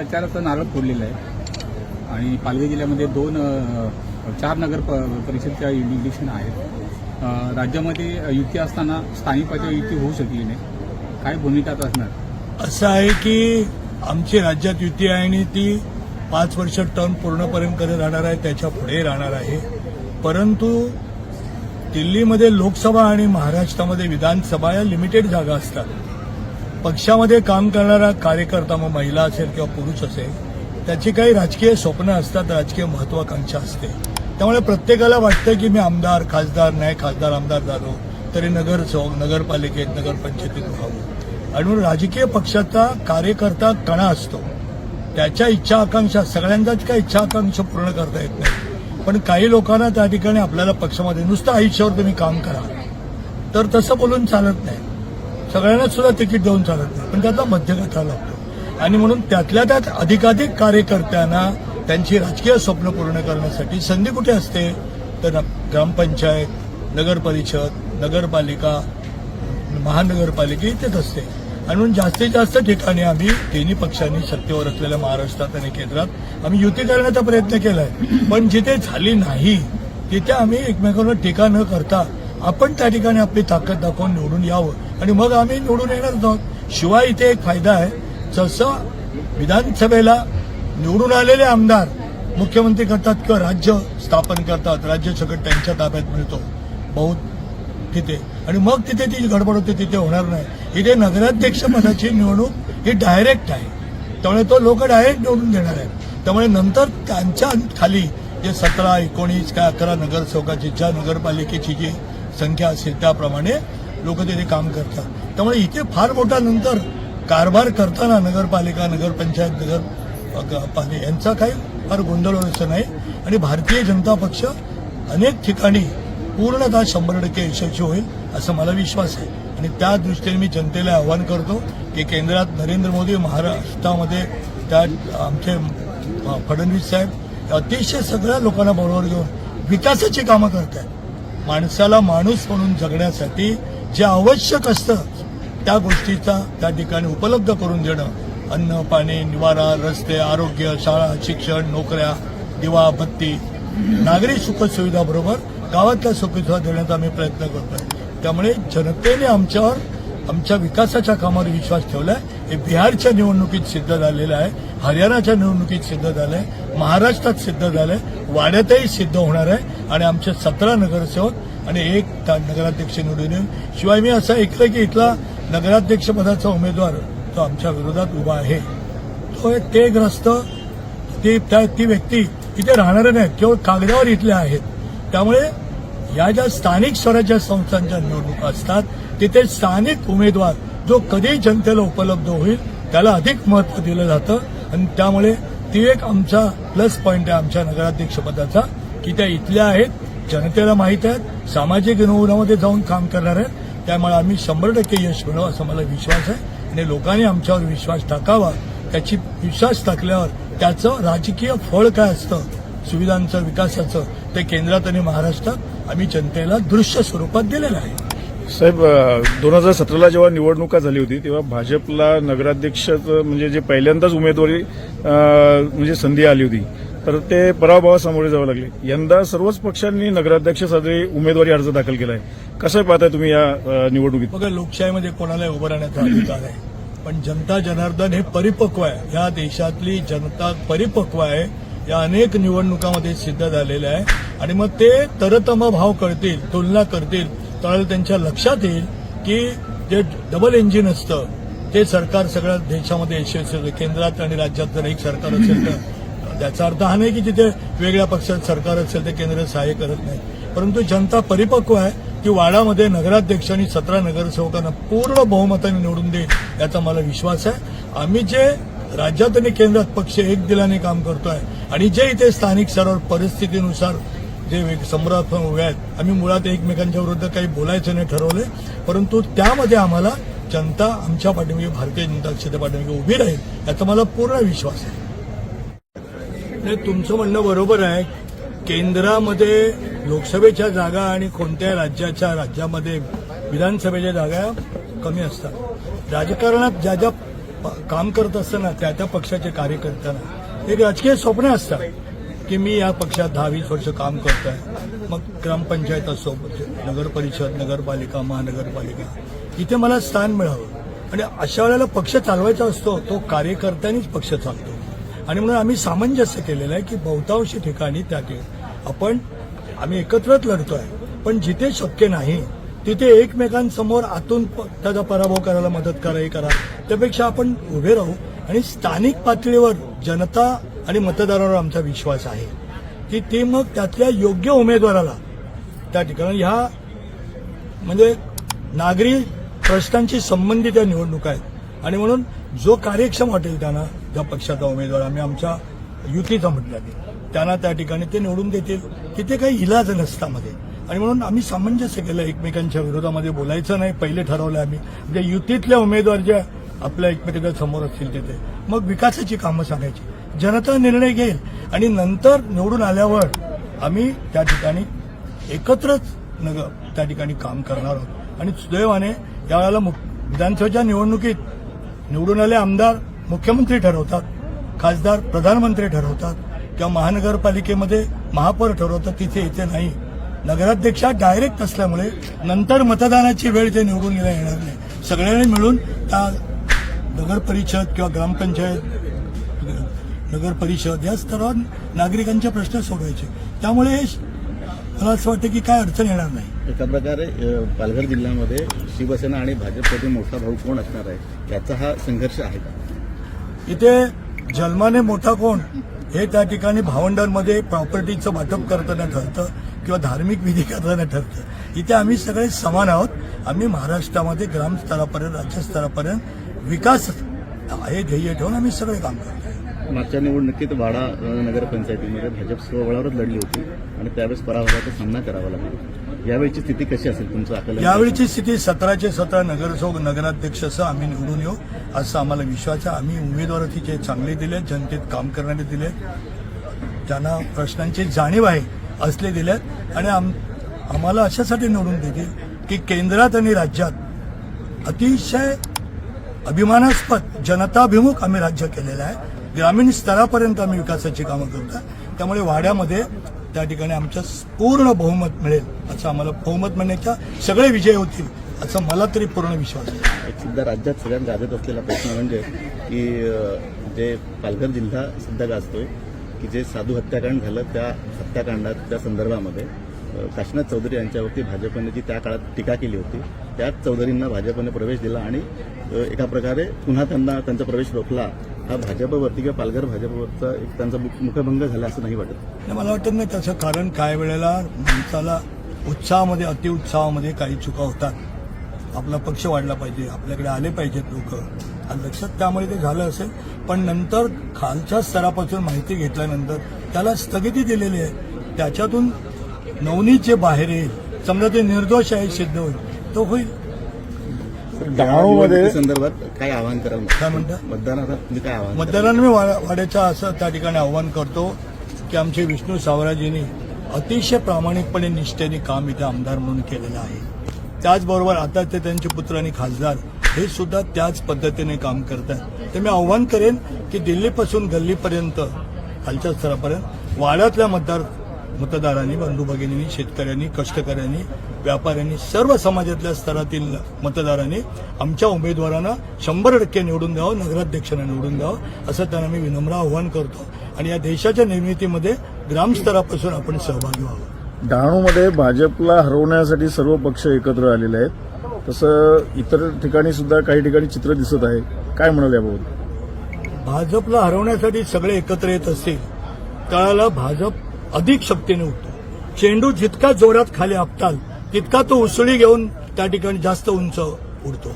प्रचाराचा नारळ फोडलेला आहे. आणि पालघर जिल्ह्यामध्ये दोन चार नगर प परिषदच्या इलेक्शन आहेत. राज्यामध्ये युती असताना स्थानिक पातळीवर युती होऊ शकली नाही. काय भूमिका असणार? असं आहे की आमची राज्यात युती आहे आणि ती पाच वर्ष टर्म पूर्णपर्यंत करत राहणार आहे त्याच्या पुढे राहणार आहे. परंतु दिल्लीमध्ये लोकसभा आणि महाराष्ट्रामध्ये विधानसभा या लिमिटेड जागा असतात. पक्षामध्ये काम करणारा कार्यकर्ता मग महिला असेल किंवा पुरुष असेल त्याची काही राजकीय स्वप्न असतात राजकीय महत्वाकांक्षा असते. त्यामुळे प्रत्येकाला वाटतं की मी आमदार खासदार नाही खासदार आमदार झालो तरी नगरसेवक नगरपालिकेत नगरपंचायतीत व्हावं आणि म्हणून राजकीय पक्षाचा कार्यकर्ता कणा असतो. त्याच्या इच्छा आकांक्षा सगळ्यांच्याच काही इच्छा आकांक्षा पूर्ण करता येत नाही. पण काही लोकांना त्या ठिकाणी आपल्याला पक्षामध्ये नुसतं आयुष्यावर तुम्ही काम करा. तर तसं बोलून चालत नाही. सगळ्यांनाच सुद्धा तिकीट देऊन चालत नाही. पण त्याचा मध्यकथा लागतो. आणि म्हणून त्यातल्या त्यात अधिकाधिक कार्यकर्त्यांना त्यांची राजकीय स्वप्न पूर्ण करण्यासाठी संधी कुठे असते? तर ग्रामपंचायत नगर परिषद नगरपालिका महानगरपालिका इथेच असते. आणि म्हणून जास्तीत जास्त ठिकाणी आम्ही तिन्ही पक्षांनी सत्तेवर असलेल्या महाराष्ट्रात आणि केंद्रात आम्ही युती करण्याचा प्रयत्न केलाय. पण जिथे झाली नाही तिथे आम्ही एकमेकांवर टीका न करता आपण त्या ठिकाणी आपली ताकद दाखवून निवडून यावं. आणि मग आम्ही निवडून येणार आहोत शिवाय इथे एक फायदा आहे. जसं विधानसभेला निवडून आलेले आमदार मुख्यमंत्री करतात किंवा राज्य स्थापन करतात राज्य सगळं त्यांच्या ताब्यात मिळतो. बहुत तिथे. आणि मग तिथे ती गडबड होते तिथे होणार नाही. इथे नगराध्यक्ष पदाची निवडणूक ही डायरेक्ट आहे. त्यामुळे तो लोक डायरेक्ट निवडून देणार आहेत. त्यामुळे नंतर त्यांच्या खाली जे सतरा एकोणीस काय अकरा नगरसेवकाची ज्या नगरपालिकेची जी संख्या असेल त्याप्रमाणे लोक तिथे काम करतात. त्यामुळे इथे फार मोठा नंतर कारभार करताना नगरपालिका नगरपंचायत नगर पालिका यांचा काही फार गोंधळ असं नाही. आणि भारतीय जनता पक्ष अनेक ठिकाणी पूर्णतः शंभर टक्के यशस्वी होईल असं मला विश्वास आहे. आणि त्या दृष्टीने मी जनतेला आवाहन करतो की केंद्रात नरेंद्र मोदी महाराष्ट्रामध्ये त्या आमचे फडणवीस साहेब अतिशय सगळ्या लोकांना बरोबर घेऊन विकासाची कामं करत आहेत माणसाला माणूस म्हणून जगण्यासाठी जे आवश्यक असतं त्या गोष्टीचा त्या ठिकाणी उपलब्ध करून देणं. अन्न पाणी निवारा रस्ते आरोग्य शाळा शिक्षण नोकऱ्या दिवा बत्ती नागरी सुखसुविधाबरोबर गावातल्या सुखसुविधा देण्याचा आम्ही प्रयत्न करतोय. त्यामुळे जनतेने आमच्यावर आमच्या विकासाच्या कामावर विश्वास ठेवलाय. हे बिहारच्या निवडणुकीत सिद्ध झालेलं आहे हरियाणाच्या निवडणुकीत सिद्ध झालंय महाराष्ट्रात सिद्ध झालंय वाड्यातही सिद्ध होणार आहे आणि आमचे सतरा नगरसेवक आणि एक नगराध्यक्ष निवडून येईल. शिवाय मी असं ऐकलं की इथला नगराध्यक्षपदाचा उमेदवार तो आमच्या विरोधात उभा आहे. तो ते ग्रस्त ती त्या ती व्यक्ती इथे राहणारे नाहीत केवळ कागदावर इथले आहेत. त्यामुळे या ज्या स्थानिक स्वराज्य संस्थांच्या निवडणुका असतात तिथे स्थानिक उमेदवार जो कधी जनतेला उपलब्ध होईल त्याला अधिक महत्त्व दिलं जातं. आणि त्यामुळे ती एक आमचा प्लस पॉईंट आहे आमच्या नगराध्यक्षपदाचा की त्या इथल्या आहेत. जनतेला माहीत आहेत. सामाजिक नमुन्यामध्ये जाऊन काम करणार आहेत. त्यामुळे आम्ही शंभर टक्के यश मिळवू असा मला विश्वास आहे. आणि लोकांनी आमच्यावर विश्वास टाकावा. त्याची विश्वास टाकल्यावर त्याचं राजकीय फळ काय असतं? सुविधांचं विकासाचं ते केंद्रात आणि महाराष्ट्रात आम्ही जनतेला दृश्य स्वरूपात दिलेलं आहे. साहेब दोन हजार सतराला जेव्हा निवडणुका झाली होती तेव्हा भाजपला नगराध्यक्षाचं म्हणजे जे पहिल्यांदाच उमेदवारी म्हणजे संधी आली होती तर ते पराभवा सामोरे जावं लागले. यंदा सर्वच पक्षांनी नगराध्यक्षासाठी उमेदवारी अर्ज दाखल केला आहे कसं पाहताय तुम्ही या निवडणुकीत? बघा लोकशाहीमध्ये कोणालाही उभं राहण्याचा अधिकार आहे. पण जनता जनार्दन हे परिपक्व आहे. या देशातली जनता परिपक्व आहे. या अनेक निवडणुकामध्ये सिद्ध झालेलं आहे. आणि मग ते तरतम भाव करतील तुलना करतील. त्यावेळेला त्यांच्या लक्षात येईल की जे डबल इंजिन असतं ते सरकार सगळ्या देशामध्ये यशस्वी होतं केंद्रात आणि राज्यात जर एक सरकार असेल तर त्याचा अर्थ हा नाही की तिथे वेगळ्या पक्षात सरकार असेल ते केंद्र सहाय्य करत नाही. परंतु जनता परिपक्व आहे की वाडामध्ये नगराध्यक्ष आणि सतरा नगरसेवकांना पूर्ण बहुमताने निवडून देईल याचा मला विश्वास आहे. आम्ही जे राज्यात आणि केंद्रात पक्ष एक दिलाने काम करतोय आणि जे इथे स्थानिक स्तरावर परिस्थितीनुसार जे वेग- उभे आहेत. आम्ही मुळात एकमेकांच्या विरुद्ध काही बोलायचं नाही ठरवलंय परंतु त्यामध्ये आम्हाला जनता आमच्या पाठीमागे भारतीय जनता पक्षाच्या पाठीमागे उभी राहील याचा मला पूर्ण विश्वास आहे. नाही तुमचं म्हणणं बरोबर आहे. केंद्रामध्ये लोकसभेच्या जागा आणि कोणत्या राज्याच्या राज्यामध्ये विधानसभेच्या जागा कमी असतात. राजकारणात ज्या ज्या प- काम करत असताना त्या त्या पक्षाचे कार्यकर्त्यांना एक राजकीय स्वप्न असतात. की मी या पक्षात दहा वीस वर्ष काम करत आहे मग ग्रामपंचायत असो नगर परिषद नगरपालिका महानगरपालिका. इथे मला स्थान मिळावं. आणि अशा वेळेला पक्ष चालवायचा असतो तो कार्यकर्त्यांनीच पक्ष चालतो. आणि म्हणून आम्ही सामंजस्य केलेलं आहे की बहुतांशी ठिकाणी त्या आपण आम्ही एकत्रच लढतोय. पण जिथे शक्य नाही तिथे एकमेकांसमोर आतून प- त्याचा पराभव करायला मदत करा हे करा. त्यापेक्षा आपण उभे राहू. आणि स्थानिक पातळीवर जनता आणि मतदारांवर आमचा विश्वास आहे. की ते मग त्यातल्या योग्य उमेदवाराला त्या ठिकाणी ह्या म्हणजे नागरी प्रश्नांशी संबंधित या निवडणुका आहेत. आणि म्हणून जो कार्यक्षम वाटेल त्यांना त्या पक्षाचा उमेदवार आम्ही आमच्या युतीचा म्हटलं त्यांना त्या ठिकाणी ते निवडून देतील. तिथे काही इलाज नसतामध्ये आणि म्हणून आम्ही सामंजस्य केलं एकमेकांच्या विरोधामध्ये बोलायचं नाही. पहिले ठरवलं आम्ही. म्हणजे युतीतल्या उमेदवार ज्या आपल्या एकमेकांच्या समोर असतील तिथे. मग विकासाची कामं सांगायची. जनता निर्णय घेईल आणि नंतर निवडून आल्यावर आम्ही त्या ठिकाणी एकत्रच नगर त्या ठिकाणी काम करणार आहोत. आणि सुदैवाने यावेळेला मुख- विधानसभेच्या निवडणुकीत निवडून आले आमदार मुख्यमंत्री ठरवतात खासदार प्रधानमंत्री ठरवतात किंवा महानगरपालिकेमध्ये महापौर ठरवतात तिथे इथे नाही. नगराध्यक्षा डायरेक्ट असल्यामुळे नंतर मतदानाची वेळ ते निवडून येणार नाही. सगळ्यांनी मिळून त्या नगर परिषद किंवा ग्रामपंचायत नगर परिषद या स्तरावर नागरिकांचे प्रश्न सोडवायचे. त्यामुळे मला असं वाटतं की काय अडचण येणार नाही. एका प्रकारे पालघर जिल्ह्यामध्ये शिवसेना आणि भाजपमध्ये मोठा भाऊ कोण असणार आहे? याचा हा संघर्ष आहे. का इथे जन्माने मोठा कोण? हे त्या ठिकाणी भावंडांमध्ये प्रॉपर्टीचं वाटप करताना ठरतं किंवा धार्मिक विधी करताना ठरतं. इथे आम्ही सगळे समान आहोत. आम्ही महाराष्ट्रामध्ये ग्रामस्तरापर्यंत राज्यस्तरापर्यंत विकास हे ध्येय ठेवून आम्ही सगळे काम करतो मागच्या निवडणुकीत वाडा नगरपंचायतीमध्ये भाजप स्वबळावरच लढली होती आणि त्यावेळेस पराभवाचा सामना करावा लागला. यावेळीची स्थिती कशी असेल तुमचं आकलन? यावेळीची स्थिती सतराचे सतरा नगरसेवक नगराध्यक्षसह आम्ही निवडून येऊ असं आम्हाला विश्वास आहे. आम्ही उमेदवार तिचे चांगले दिले जनतेत काम करणारे दिले ज्यांना प्रश्नांची जाणीव आहे असले दिलेत. आणि आम आम्हाला अशासाठी निवडून देतील की केंद्रात आणि राज्यात अतिशय अभिमानास्पद जनताभिमुख आम्ही राज्य केलेलं आहे. ग्रामीण स्तरापर्यंत आम्ही विकासाची कामं करतो त्यामुळे वाड्यामध्ये त्या ठिकाणी आमचं पूर्ण बहुमत मिळेल असं आम्हाला बहुमत म्हणण्याच्या सगळे विजय होतील असं मला तरी पूर्ण विश्वास आहे. एक राज्यात सगळ्यात गाजत असलेला प्रश्न म्हणजे की जे पालघर जिल्हा सध्या गाजतोय की जे साधू हत्याकांड झालं त्या हत्याकांडात त्या संदर्भामध्ये काशीनाथ चौधरी यांच्यावरती भाजपने जी त्या काळात टीका केली होती त्याच चौधरींना भाजपने प्रवेश दिला आणि एका प्रकारे पुन्हा त्यांना त्यांचा प्रवेश रोखला हा भाजपवरती किंवा पालघर भाजपवरचा एक त्यांचा मुखभंग झाला असं नाही वाटत. मला वाटत नाही त्याचं कारण काय वेळेला माणसाला उत्साहामध्ये अतिउत्साहामध्ये काही चुका होतात. आपला पक्ष वाढला पाहिजे आपल्याकडे आले पाहिजेत लोक. लक्षात त्यामुळे ते झालं असेल. पण नंतर खालच्या स्तरापासून माहिती घेतल्यानंतर त्याला स्थगिती दिलेली आहे. त्याच्यातून नवनीत जे बाहेर येईल. समजा ते निर्दोष आहे सिद्ध होईल. तो होईल. डहाणूमध्ये संदर्भात काय आवाहन कराल? काय म्हणता? तुम्ही काय आवाहन? मतदारांना मी असं त्या ठिकाणी आव्हान करतो की आमचे विष्णू सावराजींनी अतिशय प्रामाणिकपणे निष्ठेने काम इथे आमदार म्हणून केलेलं आहे. त्याचबरोबर आता ते त्यांचे पुत्र आणि खासदार हे सुद्धा त्याच पद्धतीने काम करतात तर मी आव्हान करेन की दिल्लीपासून गल्लीपर्यंत खालच्या स्तरापर्यंत वाड्यातल्या मतदार मतदारांनी बंधू भगिनींनी शेतकऱ्यांनी कष्टकऱ्यांनी व्यापाऱ्यांनी सर्व समाजातल्या स्तरातील मतदारांनी आमच्या उमेदवारांना शंभर टक्के निवडून द्यावं नगराध्यक्षांना निवडून द्यावं असं त्यांना मी विनम्र आव्हान करतो. आणि या देशाच्या निर्मितीमध्ये ग्रामस्तरापासून आपण सहभागी व्हावं. डहाणूमध्ये भाजपला हरवण्यासाठी सर्व पक्ष एकत्र आलेले आहेत. तसं इतर ठिकाणी सुद्धा काही ठिकाणी चित्र दिसत आहे. काय म्हणाल याबाबत? भाजपला हरवण्यासाठी सगळे एकत्र येत असतील त्याला भाजप अधिक शक्तीने उठतो. चेंडू जितका जोरात खाली आपटाल तितका तो उसळी घेऊन त्या ठिकाणी जास्त उंच उडतो.